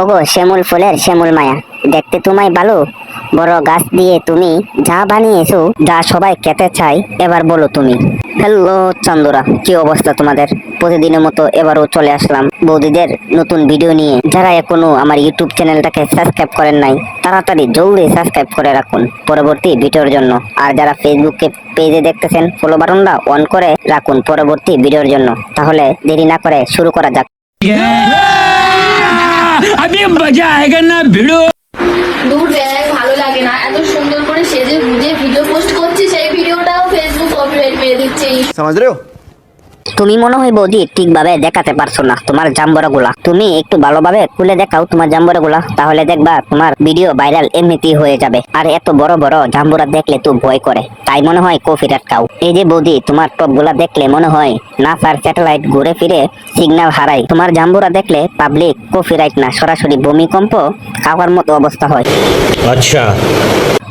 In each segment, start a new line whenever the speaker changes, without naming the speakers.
ওগো, শ্যামল ফুলের শ্যামল মায়া। দেখতে তোমায় ভালো বড় গাছ দিয়ে তুমি যা বানিয়েছো, যা সবাই খেতে চাই এবার বলো তুমি। হ্যালো চন্দরা, কি অবস্থা তোমাদের? প্রতিদিনের মতো এবারও চলে আসলাম বৌদিদের নতুন ভিডিও নিয়ে। যারা এখনও আমার ইউটিউব চ্যানেলটাকে সাবস্ক্রাইব করেন নাই, তাড়াতাড়ি জলদি সাবস্ক্রাইব করে রাখুন পরবর্তী ভিডিওর জন্য। আর যারা ফেসবুকে পেজে দেখতেছেন ফলো বাটনটা অন করে রাখুন পরবর্তী ভিডিওর জন্য। তাহলে দেরি না করে শুরু করা যাক।
আমি মজা আয়েগা না ভিডিও
দূর জায়গায় ভালো লাগে না। এত সুন্দর করে সেজে গুজে ভিডিও পোস্ট করছে সেই ভিডিওটাও ফেসবুক কপিরাইট পেয়ে দিচ্ছে।
সমাজ রে
তুমি মনে হয় বৌদি ঠিকভাবে দেখাতে পারছ না তোমার জাম্বরগুলা। তুমি একটু ভালোভাবে খুলে দেখাও তোমার জাম্বরগুলা তাহলে দেখবা তোমার ভিডিও ভাইরাল এমনিতেই হয়ে যাবে। আর এত বড় বড় জাম্বুরা দেখলে তো ভয় করে তাই মনে হয় কফি খাও। এই যে বৌদি তোমার টপগুলা দেখলে মনে হয় না স্যার স্যাটেলাইট ঘুরে ফিরে সিগন্যাল হারাই তোমার জাম্বুরা দেখলে পাবলিক কফি রাইট না সরাসরি ভূমিকম্প খাওয়ার মতো অবস্থা হয়।
আচ্ছা।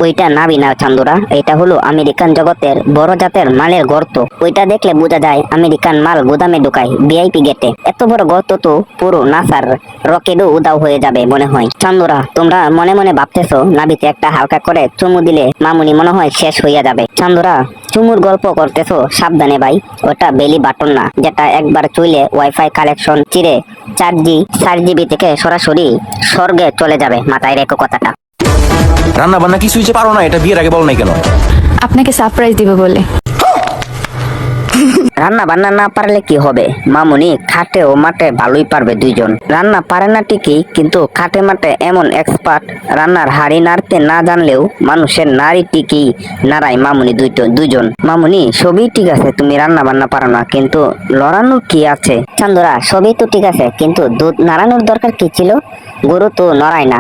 ওইটা নাবি না চান্দুরা এটা হলো আমেরিকান জগতের বড় জাতের মালের গর্ত। ওইটা দেখলে বোঝা যায় আমেরিকান মাল গুদামে ঢুকায় ভিআইপি গেটে। এত বড় গর্ত তো পুরো নাসার রকেটও উদাও হয়ে যাবে মনে হয়। চান্দুরা তোমরা মনে মনে ভাবতেছো নাবিতে একটা হালকা করে চুমু দিলে মামুনি মনে হয় শেষ হইয়া যাবে। চান্দুরা চুমুর গল্প করতেছো সাবধানে ভাই ওটা বেলি বাটন না যেটা একবার চুইলে ওয়াইফাই কালেকশন চিরে চার জি চার জিবি থেকে সরাসরি স্বর্গে চলে যাবে মাথায় রেখো কথাটা।
রান্না বান্না কি সুইচে পারো না এটা বিয়ের আগে বলো নাই কেন?
আপনাকে সারপ্রাইজ দিবে বলে।
রান্না বান্না না পারলে কি হবে? মামুনি খাটে ও মাঠে ভালোই পারবে দুইজন। রান্না পারে না ঠিকই, কিন্তু খাটে মাঠে এমন এক্সপার্ট রান্নার হাড়ি নাড়তে না জানলেও মানুষের নারী টিকি নাড়াই মামুনি দুইজন। মামুনি, সবই ঠিক আছে, তুমি রান্না বান্না পারো না, কিন্তু লড়ানোর কি আছে? চান্দরা, সবই তো ঠিক আছে, কিন্তু দুধ নাড়ানোর দরকার কি ছিল? গরু তো নড়ায় না।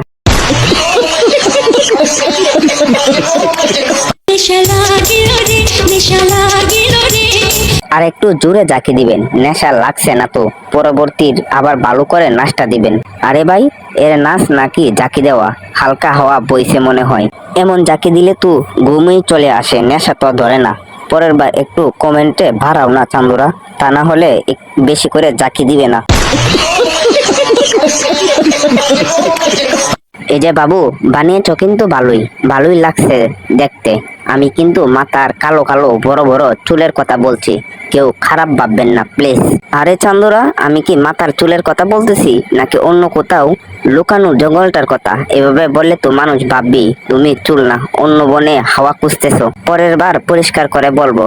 আর একটু জোরে জাকি দিবেন। নেশা লাগছে না তো। পরবর্তীর আবার ভালো করে নাচটা দিবেন। আরে ভাই, এর নাচ নাকি জাকি দেওয়া? হালকা হওয়া বইছে মনে হয়। এমন জাকি দিলে তো ঘুমেই চলে আসে, নেশা তো ধরে না। পরের বার একটু কমেন্টে ভাড়াও না চান্দুরা। তা না হলে বেশি করে জাকি দিবে না। এই যে বাবু, বানিয়েছো কিন্তু ভালোই ভালোই লাগছে দেখতে। আমি কিন্তু মাথার কালো কালো বড় বড় চুলের কথা বলছি, কেউ খারাপ ভাববেন না, প্লিজ। আরে চান্দুরা, আমি কি মাথার চুলের কথা বলতেছি, নাকি অন্য কোথাও লুকানো জঙ্গলটার কথা? এভাবে বললে তো মানুষ ভাববি, তুমি চুল না, অন্য বনে হাওয়া খুঁজতেছো। পরের বার পরিষ্কার করে বলব,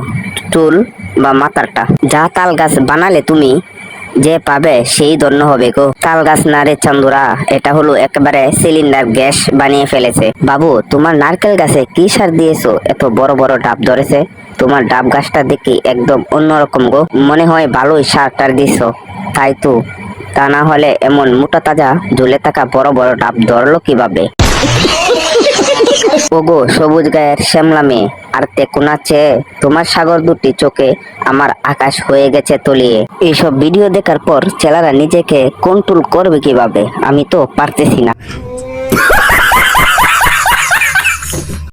চুল বা মাথারটা। যা তাল গাছ বানালে তুমি যে পাবে সেই ধন্য হবে গো। তাল গাছ না রে চান্দুরা, এটা হলো একেবারে সিলিন্ডার গ্যাস বানিয়ে ফেলেছে। বাবু, তোমার নারকেল গাছে কি সার দিয়েছ? এত বড় বড় ডাব ধরেছে। তোমার ডাব গাছটা দেখি একদম অন্যরকম গো। মনে হয় ভালোই সার টার দিছো। তাই তো। তা না হলে এমন মোটা তাজা ঝুলে থাকা বড় বড় ডাব ধরলো কীভাবে? ওগো, সবুজ গায়ের শ্যামলা মেয়ে, আর তেকোনা চেয়ে তোমার সাগর দুটি চোখে আমার আকাশ হয়ে গেছে তলিয়ে। এইসব ভিডিও দেখার পর ছেলেরা নিজেকে কন্ট্রোল করবে কীভাবে? আমি তো পারতেছি না।